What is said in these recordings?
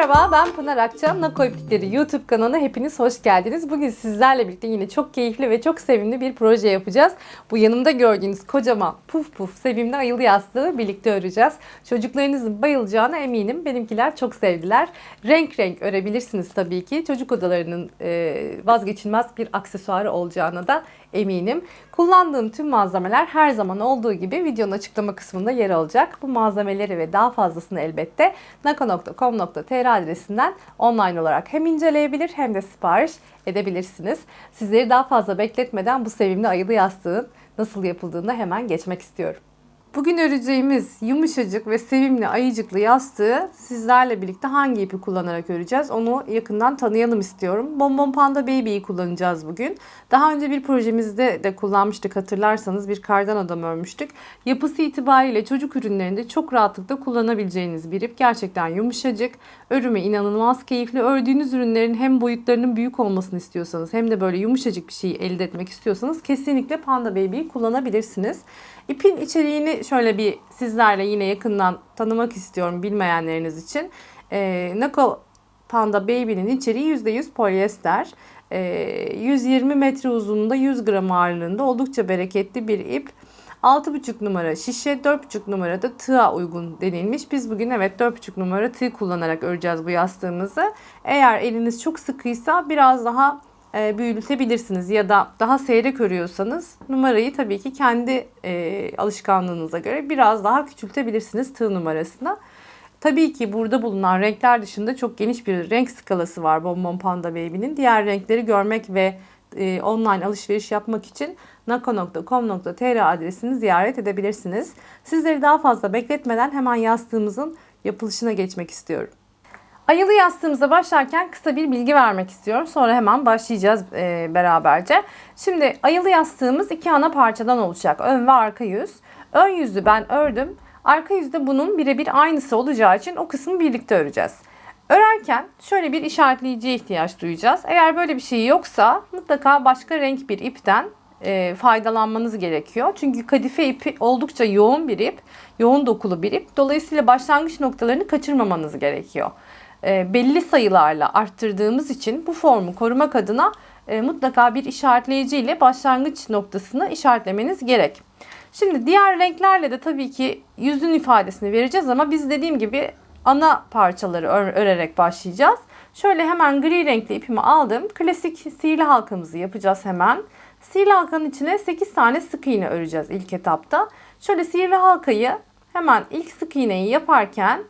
Merhaba ben Pınar Akçam. Nako İplikleri YouTube kanalına hepiniz hoş geldiniz. Bugün sizlerle birlikte yine çok keyifli ve çok sevimli bir proje yapacağız. Bu yanımda gördüğünüz kocaman puf puf sevimli ayılı yastığı birlikte öreceğiz. Çocuklarınızın bayılacağına eminim. Benimkiler çok sevdiler. Renk renk örebilirsiniz tabii ki. Çocuk odalarının vazgeçilmez bir aksesuarı olacağına da eminim. Kullandığım tüm malzemeler her zaman olduğu gibi videonun açıklama kısmında yer alacak. Bu malzemeleri ve daha fazlasını elbette nako.com.tr adresinden online olarak hem inceleyebilir hem de sipariş edebilirsiniz. Sizleri daha fazla bekletmeden bu sevimli ayılı yastığın nasıl yapıldığına hemen geçmek istiyorum. Bugün öreceğimiz yumuşacık ve sevimli ayıcıklı yastığı sizlerle birlikte hangi ipi kullanarak öreceğiz onu yakından tanıyalım istiyorum. Bonbon Panda Baby'yi kullanacağız bugün. Daha önce bir projemizde de kullanmıştık hatırlarsanız bir kardan adam örmüştük. Yapısı itibariyle çocuk ürünlerinde çok rahatlıkla kullanabileceğiniz bir ip. Gerçekten yumuşacık, örümü inanılmaz keyifli. Ördüğünüz ürünlerin hem boyutlarının büyük olmasını istiyorsanız hem de böyle yumuşacık bir şey elde etmek istiyorsanız kesinlikle Panda Baby'yi kullanabilirsiniz. İpin içeriğini şöyle bir sizlerle yine yakından tanımak istiyorum bilmeyenleriniz için. E, Nako Panda Baby'nin içeriği %100 polyester. E, 120 metre uzunluğunda 100 gram ağırlığında oldukça bereketli bir ip. 6,5 numara şişe, 4,5 numarada tığa uygun denilmiş. Biz bugün evet 4,5 numara tığ kullanarak öreceğiz bu yastığımızı. Eğer eliniz çok sıkıysa biraz daha e, büyütebilirsiniz ya da daha seyrek örüyorsanız numarayı tabii ki kendi e, alışkanlığınıza göre biraz daha küçültebilirsiniz tığ numarasına. Tabii ki burada bulunan renkler dışında çok geniş bir renk skalası var Bonbon Panda Baby'nin. Diğer renkleri görmek ve e, online alışveriş yapmak için nako.com.tr adresini ziyaret edebilirsiniz. Sizleri daha fazla bekletmeden hemen yastığımızın yapılışına geçmek istiyorum. Ayılı yastığımıza başlarken kısa bir bilgi vermek istiyorum. Sonra hemen başlayacağız e, beraberce. Şimdi ayılı yastığımız iki ana parçadan oluşacak. Ön ve arka yüz. Ön yüzü ben ördüm. Arka yüzde bunun birebir aynısı olacağı için o kısmı birlikte öreceğiz. Örerken şöyle bir işaretleyiciye ihtiyaç duyacağız. Eğer böyle bir şey yoksa mutlaka başka renk bir ipten e, faydalanmanız gerekiyor. Çünkü kadife ipi oldukça yoğun bir ip, yoğun dokulu bir ip. Dolayısıyla başlangıç noktalarını kaçırmamanız gerekiyor. E, belli sayılarla arttırdığımız için bu formu korumak adına e, mutlaka bir işaretleyici ile başlangıç noktasını işaretlemeniz gerek. Şimdi diğer renklerle de tabii ki yüzün ifadesini vereceğiz ama biz dediğim gibi ana parçaları ör- örerek başlayacağız. Şöyle hemen gri renkli ipimi aldım. Klasik sihirli halkamızı yapacağız hemen. Sihirli halkanın içine 8 tane sık iğne öreceğiz ilk etapta. Şöyle sihirli halkayı hemen ilk sık iğneyi yaparken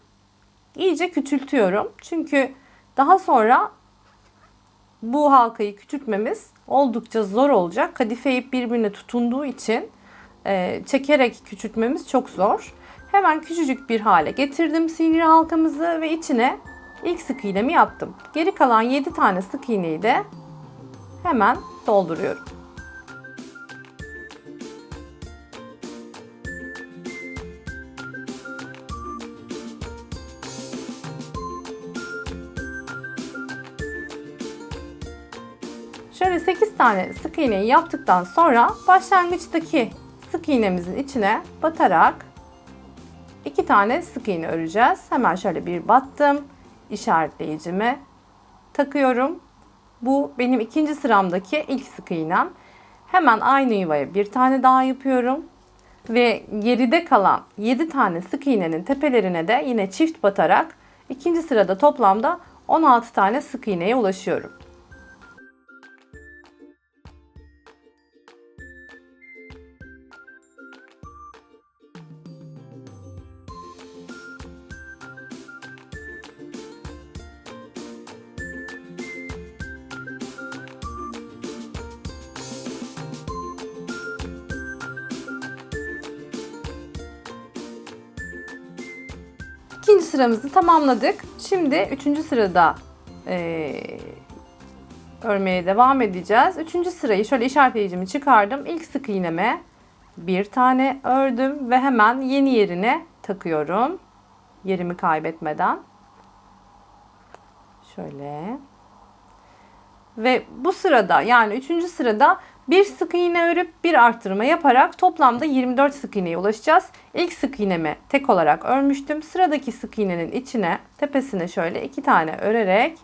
iyice küçültüyorum. Çünkü daha sonra bu halkayı küçültmemiz oldukça zor olacak. Kadife ip birbirine tutunduğu için e, çekerek küçültmemiz çok zor. Hemen küçücük bir hale getirdim sinir halkamızı ve içine ilk sık iğnemi yaptım. Geri kalan 7 tane sık iğneyi de hemen dolduruyorum. Tane sık iğneyi yaptıktan sonra başlangıçtaki sık iğnemizin içine batarak 2 tane sık iğne öreceğiz. Hemen şöyle bir battım. işaretleyicimi takıyorum. Bu benim ikinci sıramdaki ilk sık iğnem. Hemen aynı yuvaya bir tane daha yapıyorum. Ve geride kalan 7 tane sık iğnenin tepelerine de yine çift batarak ikinci sırada toplamda 16 tane sık iğneye ulaşıyorum. İkinci sıramızı tamamladık. Şimdi üçüncü sırada eee, örmeye devam edeceğiz. Üçüncü sırayı şöyle işaretleyicimi çıkardım. İlk sık iğneme bir tane ördüm ve hemen yeni yerine takıyorum. Yerimi kaybetmeden. Şöyle. Ve bu sırada yani üçüncü sırada Bir sık iğne örüp bir arttırma yaparak toplamda 24 sık iğneye ulaşacağız. İlk sık iğnemi tek olarak örmüştüm. Sıradaki sık iğnenin içine tepesine şöyle iki tane örerek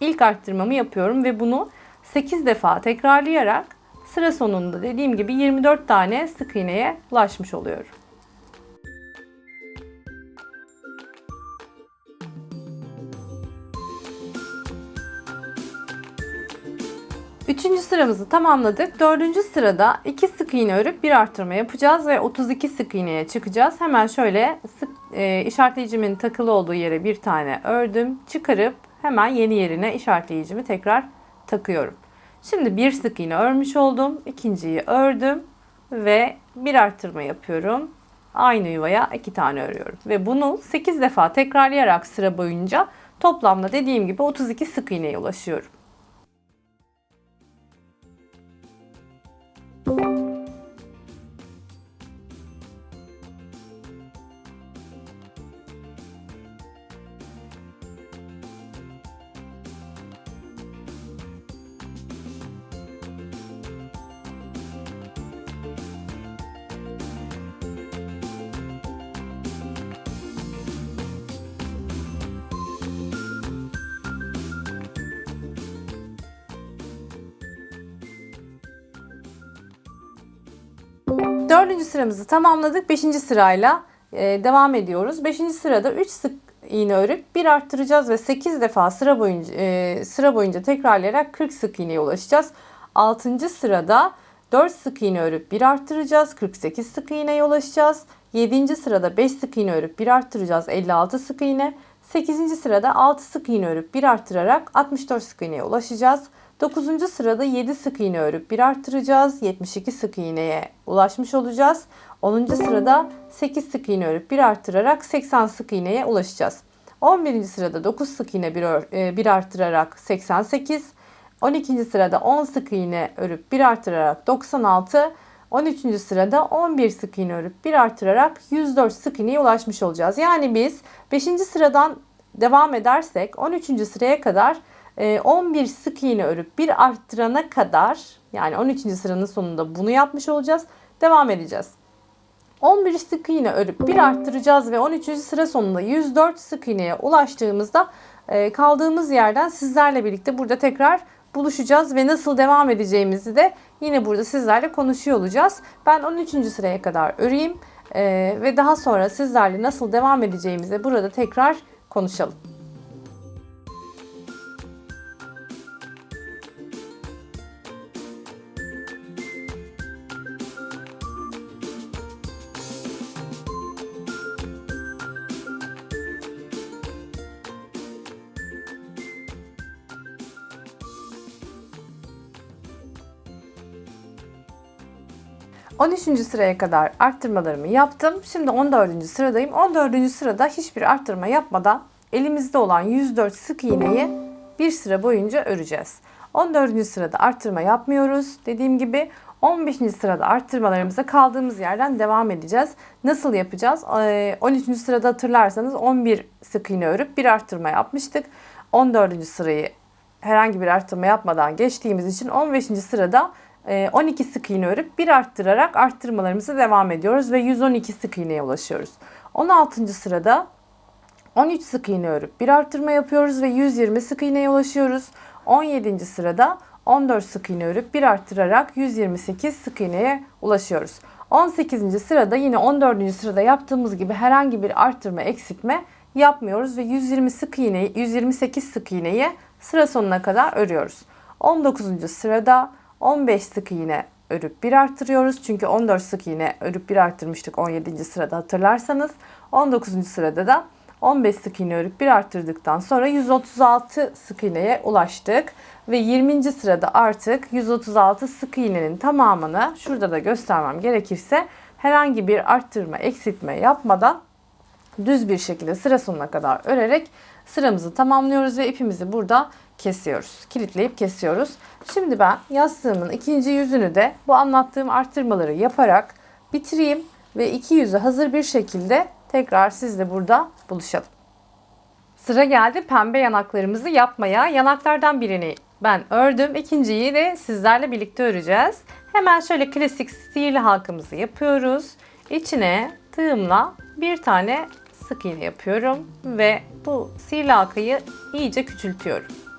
ilk arttırmamı yapıyorum ve bunu 8 defa tekrarlayarak sıra sonunda dediğim gibi 24 tane sık iğneye ulaşmış oluyorum. Üçüncü sıramızı tamamladık. Dördüncü sırada iki sık iğne örüp bir arttırma yapacağız ve 32 sık iğneye çıkacağız. Hemen şöyle sık e, işaretleyicimin takılı olduğu yere bir tane ördüm. Çıkarıp hemen yeni yerine işaretleyicimi tekrar takıyorum. Şimdi bir sık iğne örmüş oldum. ikinciyi ördüm ve bir arttırma yapıyorum. Aynı yuvaya iki tane örüyorum. Ve bunu 8 defa tekrarlayarak sıra boyunca toplamda dediğim gibi 32 sık iğneye ulaşıyorum. Dördüncü sıramızı tamamladık. Beşinci sırayla e, devam ediyoruz. Beşinci sırada 3 sık iğne örüp bir arttıracağız ve 8 defa sıra boyunca e, sıra boyunca tekrarlayarak 40 sık iğneye ulaşacağız. Altıncı sırada 4 sık iğne örüp bir arttıracağız. 48 sık iğneye ulaşacağız. 7. sırada 5 sık iğne örüp bir arttıracağız. 56 sık iğne. 8. sırada 6 sık iğne örüp bir arttırarak 64 sık iğneye ulaşacağız. 9. sırada 7 sık iğne örüp bir arttıracağız. 72 sık iğneye ulaşmış olacağız. 10. sırada 8 sık iğne örüp bir arttırarak 80 sık iğneye ulaşacağız. 11. sırada 9 sık iğne bir, e, bir arttırarak 88. 12. sırada 10 sık iğne örüp bir arttırarak 96. 13. sırada 11 sık iğne örüp bir arttırarak 104 sık iğneye ulaşmış olacağız. Yani biz 5. sıradan devam edersek 13. sıraya kadar 11 sık iğne örüp bir arttırana kadar yani 13. sıranın sonunda bunu yapmış olacağız. Devam edeceğiz. 11 sık iğne örüp bir arttıracağız ve 13. sıra sonunda 104 sık iğneye ulaştığımızda kaldığımız yerden sizlerle birlikte burada tekrar buluşacağız ve nasıl devam edeceğimizi de yine burada sizlerle konuşuyor olacağız. Ben 13. sıraya kadar öreyim ve daha sonra sizlerle nasıl devam edeceğimizi burada tekrar konuşalım. 13. sıraya kadar arttırmalarımı yaptım. Şimdi 14. sıradayım. 14. sırada hiçbir arttırma yapmadan elimizde olan 104 sık iğneyi bir sıra boyunca öreceğiz. 14. sırada arttırma yapmıyoruz. Dediğim gibi 15. sırada arttırmalarımıza kaldığımız yerden devam edeceğiz. Nasıl yapacağız? 13. Ee, sırada hatırlarsanız 11 sık iğne örüp bir arttırma yapmıştık. 14. sırayı herhangi bir arttırma yapmadan geçtiğimiz için 15. sırada 12 ee, sık iğne örüp bir arttırarak arttırmalarımıza devam ediyoruz ve 112 sık iğneye ulaşıyoruz. 16. sırada 13 sık iğne örüp bir arttırma yapıyoruz ve 120 sık iğneye ulaşıyoruz. 17. sırada 14 sık iğne örüp bir arttırarak 128 sık iğneye ulaşıyoruz. 18. sırada yine 14. sırada yaptığımız gibi herhangi bir arttırma eksiltme yapmıyoruz ve 120 sık iğne 128 sık iğneyi sıra sonuna kadar örüyoruz. 19. sırada 15 sık iğne örüp bir arttırıyoruz. Çünkü 14 sık iğne örüp bir arttırmıştık 17. sırada hatırlarsanız. 19. sırada da 15 sık iğne örüp bir arttırdıktan sonra 136 sık iğneye ulaştık. Ve 20. sırada artık 136 sık iğnenin tamamını şurada da göstermem gerekirse herhangi bir arttırma, eksiltme yapmadan düz bir şekilde sıra sonuna kadar örerek sıramızı tamamlıyoruz ve ipimizi burada kesiyoruz. Kilitleyip kesiyoruz. Şimdi ben yastığımın ikinci yüzünü de bu anlattığım arttırmaları yaparak bitireyim ve iki yüzü hazır bir şekilde tekrar sizle burada buluşalım. Sıra geldi pembe yanaklarımızı yapmaya. Yanaklardan birini ben ördüm. İkinciyi de sizlerle birlikte öreceğiz. Hemen şöyle klasik sihirli halkamızı yapıyoruz. İçine tığımla bir tane sık iğne yapıyorum ve bu sihirli halkayı iyice küçültüyorum.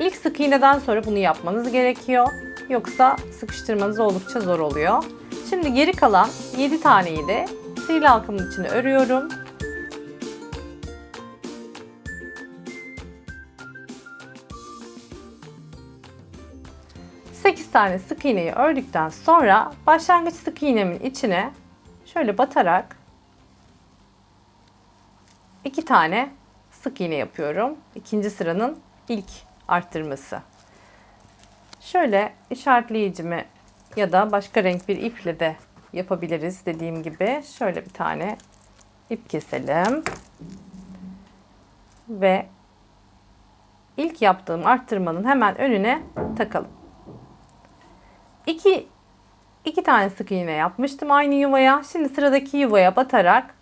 İlk sık iğneden sonra bunu yapmanız gerekiyor. Yoksa sıkıştırmanız oldukça zor oluyor. Şimdi geri kalan 7 taneyi de sihirli halkamın içine örüyorum. Tane sık iğneyi ördükten sonra başlangıç sık iğnemin içine şöyle batarak iki tane sık iğne yapıyorum. İkinci sıranın ilk arttırması. Şöyle işaretleyicimi ya da başka renk bir iple de yapabiliriz dediğim gibi. Şöyle bir tane ip keselim. Ve ilk yaptığım arttırmanın hemen önüne takalım. İki, iki tane sık iğne yapmıştım aynı yuvaya. Şimdi sıradaki yuvaya batarak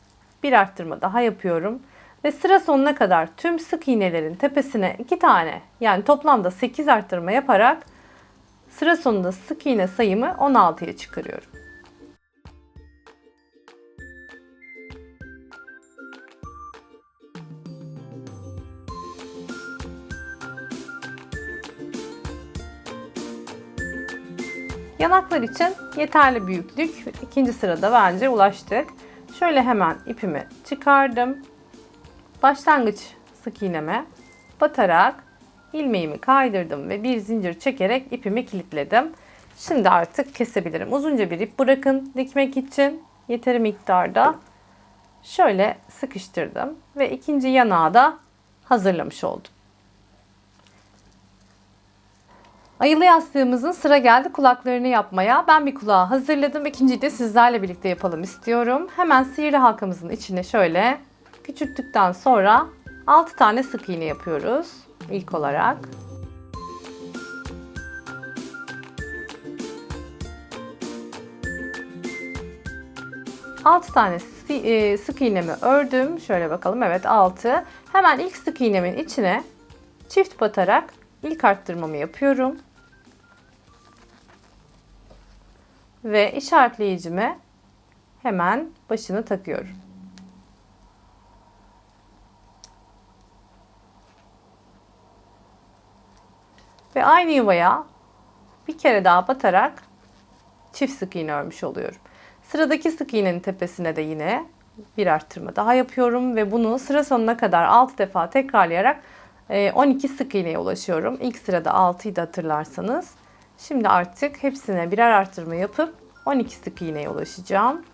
bir arttırma daha yapıyorum. Ve sıra sonuna kadar tüm sık iğnelerin tepesine iki tane yani toplamda 8 arttırma yaparak sıra sonunda sık iğne sayımı 16'ya çıkarıyorum. Yanaklar için yeterli büyüklük. İkinci sırada bence ulaştık. Şöyle hemen ipimi çıkardım. Başlangıç sık iğneme batarak ilmeğimi kaydırdım ve bir zincir çekerek ipimi kilitledim. Şimdi artık kesebilirim. Uzunca bir ip bırakın dikmek için yeteri miktarda. Şöyle sıkıştırdım ve ikinci yanağı da hazırlamış oldum. Ayılı yastığımızın sıra geldi kulaklarını yapmaya. Ben bir kulağı hazırladım. İkinciyi de sizlerle birlikte yapalım istiyorum. Hemen sihirli halkamızın içine şöyle küçülttükten sonra 6 tane sık iğne yapıyoruz ilk olarak. Altı tane e, sık iğnemi ördüm. Şöyle bakalım. Evet 6. Hemen ilk sık iğnemin içine çift batarak ilk arttırmamı yapıyorum. Ve işaretleyicime hemen başını takıyorum. Ve aynı yuvaya bir kere daha batarak çift sık iğne örmüş oluyorum. Sıradaki sık iğnenin tepesine de yine bir arttırma daha yapıyorum ve bunu sıra sonuna kadar 6 defa tekrarlayarak 12 e, sık iğneye ulaşıyorum. İlk sırada 6'yı da hatırlarsanız. Şimdi artık hepsine birer arttırma yapıp 12 sık iğneye ulaşacağım.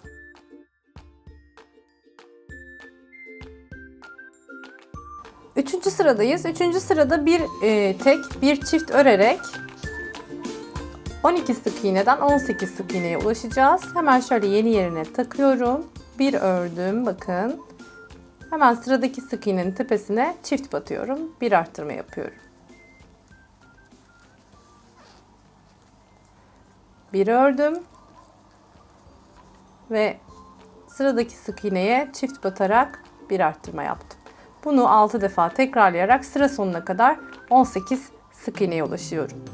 Üçüncü sıradayız. Üçüncü sırada bir e, tek bir çift örerek 12 sık iğneden 18 sık iğneye ulaşacağız. Hemen şöyle yeni yerine takıyorum. Bir ördüm bakın. Hemen sıradaki sık iğnenin tepesine çift batıyorum. Bir arttırma yapıyorum. Bir ördüm. Ve sıradaki sık iğneye çift batarak bir arttırma yaptım. Bunu 6 defa tekrarlayarak sıra sonuna kadar 18 sık iğneye ulaşıyorum.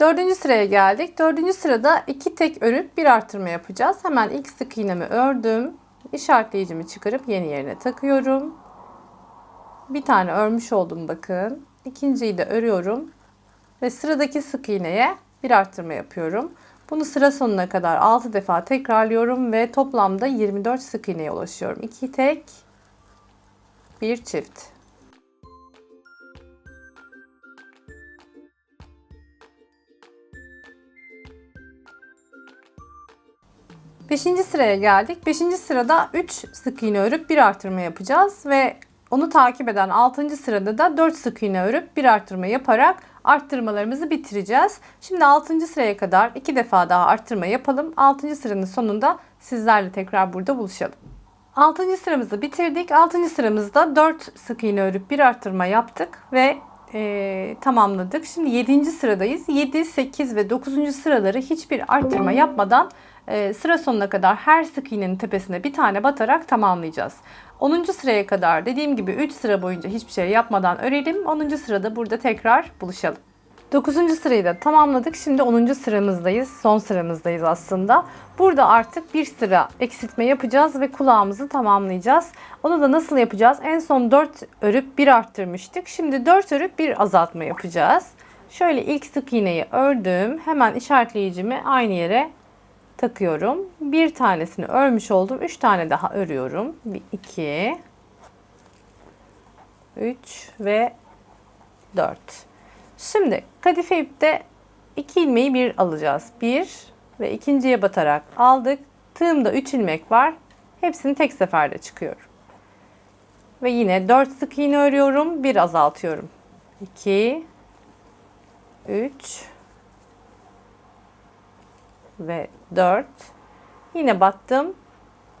Dördüncü sıraya geldik. Dördüncü sırada iki tek örüp bir artırma yapacağız. Hemen ilk sık iğnemi ördüm. İşaretleyicimi çıkarıp yeni yerine takıyorum. Bir tane örmüş oldum bakın. İkinciyi de örüyorum. Ve sıradaki sık iğneye bir arttırma yapıyorum. Bunu sıra sonuna kadar 6 defa tekrarlıyorum ve toplamda 24 sık iğneye ulaşıyorum. 2 tek, bir çift. Beşinci sıraya geldik. Beşinci sırada 3 sık iğne örüp bir artırma yapacağız ve onu takip eden 6. sırada da 4 sık iğne örüp bir artırma yaparak arttırmalarımızı bitireceğiz. Şimdi 6. sıraya kadar 2 defa daha arttırma yapalım. 6. sıranın sonunda sizlerle tekrar burada buluşalım. 6. sıramızı bitirdik. 6. sıramızda 4 sık iğne örüp bir arttırma yaptık ve e, tamamladık. Şimdi 7. sıradayız. 7, 8 ve 9. sıraları hiçbir arttırma yapmadan e, sıra sonuna kadar her sık iğnenin tepesine bir tane batarak tamamlayacağız. 10. sıraya kadar dediğim gibi 3 sıra boyunca hiçbir şey yapmadan örelim. 10. sırada burada tekrar buluşalım. 9. sırayı da tamamladık. Şimdi 10. sıramızdayız. Son sıramızdayız aslında. Burada artık bir sıra eksiltme yapacağız ve kulağımızı tamamlayacağız. Onu da nasıl yapacağız? En son 4 örüp 1 arttırmıştık. Şimdi 4 örüp 1 azaltma yapacağız. Şöyle ilk sık iğneyi ördüm. Hemen işaretleyicimi aynı yere takıyorum. Bir tanesini örmüş oldum. 3 tane daha örüyorum. 1 2 3 ve 4. Şimdi kadife ipte iki ilmeği bir alacağız. Bir ve ikinciye batarak aldık. Tığımda 3 ilmek var. Hepsini tek seferde çıkıyorum. Ve yine 4 sık iğne örüyorum. Bir azaltıyorum. 2 3 ve 4 yine battım.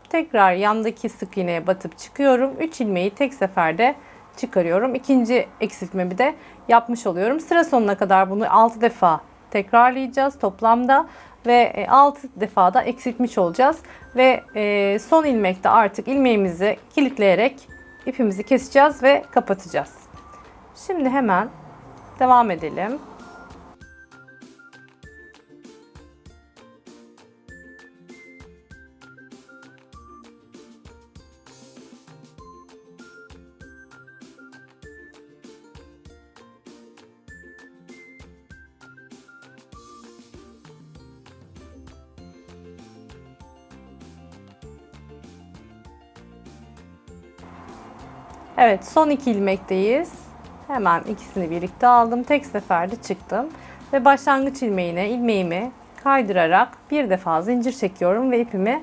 Tekrar yandaki sık iğneye batıp çıkıyorum. 3 ilmeği tek seferde çıkarıyorum. İkinci eksiltmemi de yapmış oluyorum. Sıra sonuna kadar bunu 6 defa tekrarlayacağız toplamda ve 6 defa da eksiltmiş olacağız. Ve e, son ilmekte artık ilmeğimizi kilitleyerek ipimizi keseceğiz ve kapatacağız. Şimdi hemen devam edelim. Evet son iki ilmekteyiz. Hemen ikisini birlikte aldım. Tek seferde çıktım. Ve başlangıç ilmeğine ilmeğimi kaydırarak bir defa zincir çekiyorum ve ipimi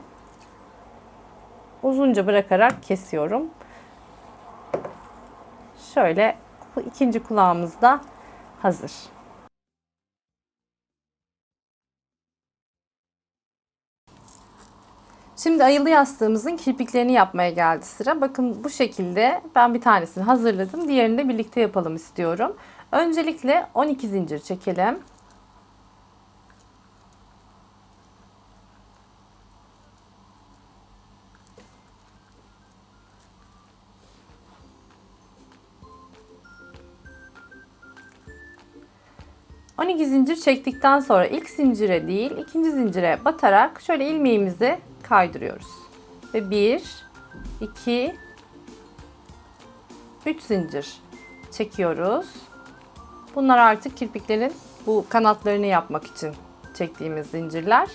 uzunca bırakarak kesiyorum. Şöyle ikinci kulağımız da hazır. Şimdi ayılı yastığımızın kirpiklerini yapmaya geldi sıra. Bakın bu şekilde ben bir tanesini hazırladım. Diğerini de birlikte yapalım istiyorum. Öncelikle 12 zincir çekelim. On iki zincir çektikten sonra ilk zincire değil ikinci zincire batarak şöyle ilmeğimizi kaydırıyoruz. Ve 1, 2, 3 zincir çekiyoruz. Bunlar artık kirpiklerin bu kanatlarını yapmak için çektiğimiz zincirler.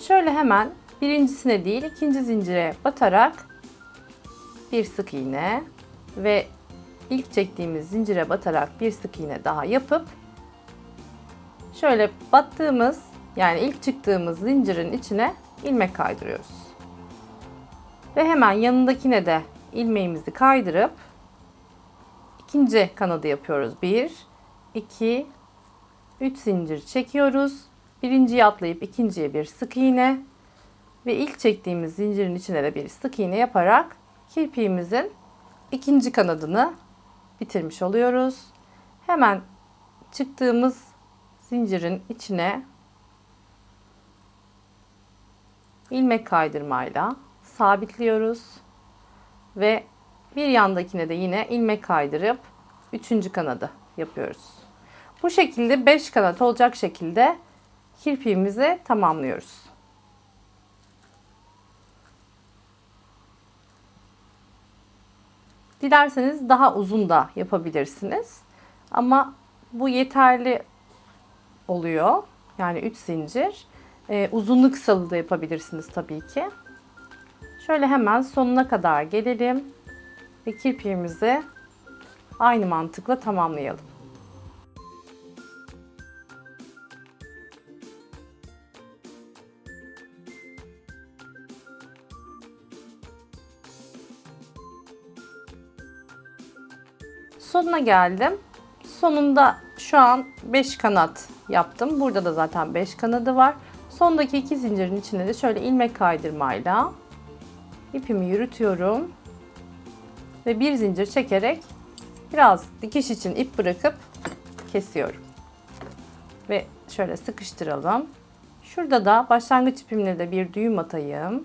Şöyle hemen birincisine değil ikinci zincire batarak bir sık iğne ve ilk çektiğimiz zincire batarak bir sık iğne daha yapıp şöyle battığımız yani ilk çıktığımız zincirin içine ilmek kaydırıyoruz. Ve hemen yanındakine de ilmeğimizi kaydırıp ikinci kanadı yapıyoruz. 1 2 3 zincir çekiyoruz. Birinciyi atlayıp ikinciye bir sık iğne ve ilk çektiğimiz zincirin içine de bir sık iğne yaparak kirpiğimizin ikinci kanadını bitirmiş oluyoruz. Hemen çıktığımız zincirin içine ilmek kaydırmayla sabitliyoruz ve bir yandakine de yine ilmek kaydırıp üçüncü kanadı yapıyoruz. Bu şekilde 5 kanat olacak şekilde kirpiğimizi tamamlıyoruz. Dilerseniz daha uzun da yapabilirsiniz. Ama bu yeterli oluyor. Yani 3 zincir. Ee, uzunluk kısalı da yapabilirsiniz tabii ki. Şöyle hemen sonuna kadar gelelim ve kirpiğimizi aynı mantıkla tamamlayalım. Sonuna geldim. Sonunda şu an 5 kanat yaptım. Burada da zaten 5 kanadı var. Sondaki iki zincirin içine de şöyle ilmek kaydırmayla ipimi yürütüyorum. Ve bir zincir çekerek biraz dikiş için ip bırakıp kesiyorum. Ve şöyle sıkıştıralım. Şurada da başlangıç ipimle de bir düğüm atayım.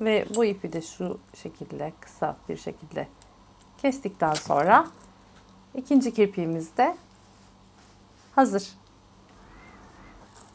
Ve bu ipi de şu şekilde kısa bir şekilde kestikten sonra ikinci kirpiğimiz de hazır.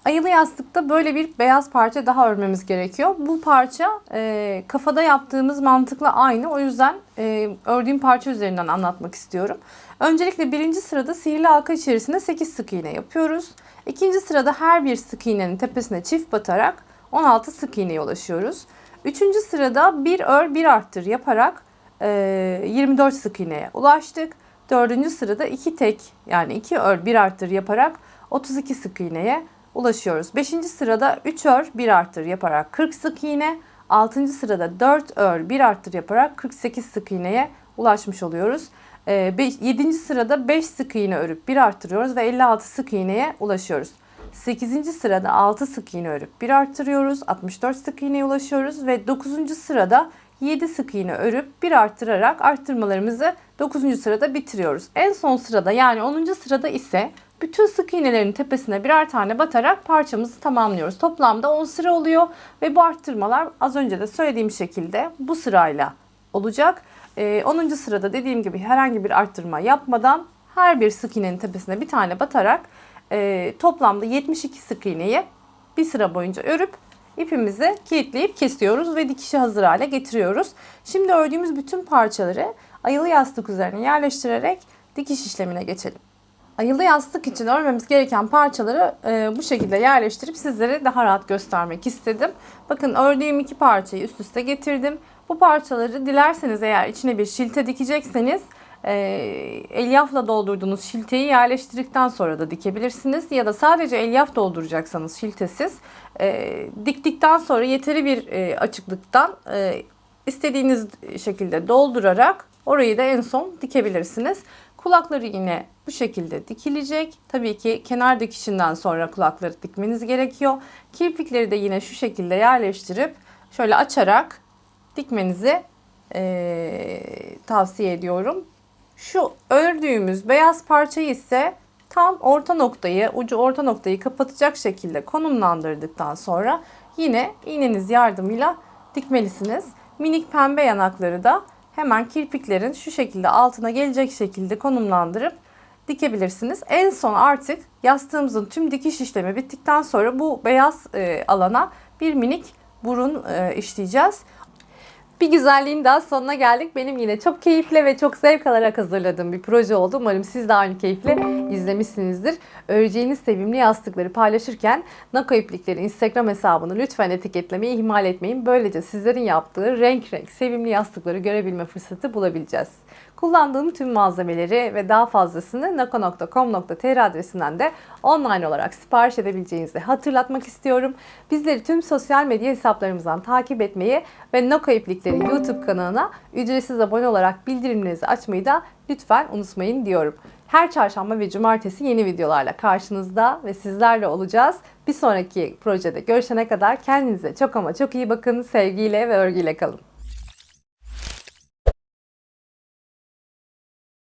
Ayılı yastıkta böyle bir beyaz parça daha örmemiz gerekiyor. Bu parça e, kafada yaptığımız mantıkla aynı. O yüzden e, ördüğüm parça üzerinden anlatmak istiyorum. Öncelikle birinci sırada sihirli halka içerisinde 8 sık iğne yapıyoruz. İkinci sırada her bir sık iğnenin tepesine çift batarak 16 sık iğneye ulaşıyoruz. Üçüncü sırada bir ör bir arttır yaparak 24 sık iğneye ulaştık. Dördüncü sırada iki tek yani iki ör bir arttır yaparak 32 sık iğneye ulaşıyoruz. Beşinci sırada 3 ör 1 arttır yaparak 40 sık iğne. Altıncı sırada 4 ör 1 arttır yaparak 48 sık iğneye ulaşmış oluyoruz. Ee, 7. sırada 5 sık iğne örüp 1 arttırıyoruz ve 56 sık iğneye ulaşıyoruz. 8. sırada 6 sık iğne örüp 1 arttırıyoruz. 64 sık iğneye ulaşıyoruz ve 9. sırada 7 sık iğne örüp 1 arttırarak arttırmalarımızı 9. sırada bitiriyoruz. En son sırada yani 10. sırada ise bütün sık iğnelerin tepesine birer tane batarak parçamızı tamamlıyoruz. Toplamda 10 sıra oluyor ve bu arttırmalar az önce de söylediğim şekilde bu sırayla olacak. Ee, 10. sırada dediğim gibi herhangi bir arttırma yapmadan her bir sık iğnenin tepesine bir tane batarak e, toplamda 72 sık iğneyi bir sıra boyunca örüp ipimizi kilitleyip kesiyoruz ve dikişi hazır hale getiriyoruz. Şimdi ördüğümüz bütün parçaları ayılı yastık üzerine yerleştirerek dikiş işlemine geçelim. Ayılı yastık için örmemiz gereken parçaları e, bu şekilde yerleştirip sizlere daha rahat göstermek istedim. Bakın ördüğüm iki parçayı üst üste getirdim. Bu parçaları dilerseniz eğer içine bir şilte dikecekseniz e, elyafla doldurduğunuz şilteyi yerleştirdikten sonra da dikebilirsiniz. Ya da sadece elyaf dolduracaksanız şiltesiz e, diktikten sonra yeteri bir e, açıklıktan e, istediğiniz şekilde doldurarak orayı da en son dikebilirsiniz. Kulakları yine bu şekilde dikilecek. Tabii ki kenar dikişinden sonra kulakları dikmeniz gerekiyor. Kirpikleri de yine şu şekilde yerleştirip şöyle açarak dikmenizi e, tavsiye ediyorum. Şu ördüğümüz beyaz parçayı ise tam orta noktayı, ucu orta noktayı kapatacak şekilde konumlandırdıktan sonra yine iğneniz yardımıyla dikmelisiniz. Minik pembe yanakları da hemen kirpiklerin şu şekilde altına gelecek şekilde konumlandırıp dikebilirsiniz. En son artık yastığımızın tüm dikiş işlemi bittikten sonra bu beyaz e, alana bir minik burun e, işleyeceğiz. Bir güzelliğin daha sonuna geldik. Benim yine çok keyifli ve çok zevk alarak hazırladığım bir proje oldu. Umarım siz de aynı keyifle izlemişsinizdir. Öreceğiniz sevimli yastıkları paylaşırken Nako İplikleri Instagram hesabını lütfen etiketlemeyi ihmal etmeyin. Böylece sizlerin yaptığı renk renk sevimli yastıkları görebilme fırsatı bulabileceğiz. Kullandığım tüm malzemeleri ve daha fazlasını nako.com.tr adresinden de online olarak sipariş edebileceğinizi hatırlatmak istiyorum. Bizleri tüm sosyal medya hesaplarımızdan takip etmeyi ve Nako İplikleri YouTube kanalına ücretsiz abone olarak bildirimlerinizi açmayı da lütfen unutmayın diyorum. Her çarşamba ve cumartesi yeni videolarla karşınızda ve sizlerle olacağız. Bir sonraki projede görüşene kadar kendinize çok ama çok iyi bakın. Sevgiyle ve örgüyle kalın.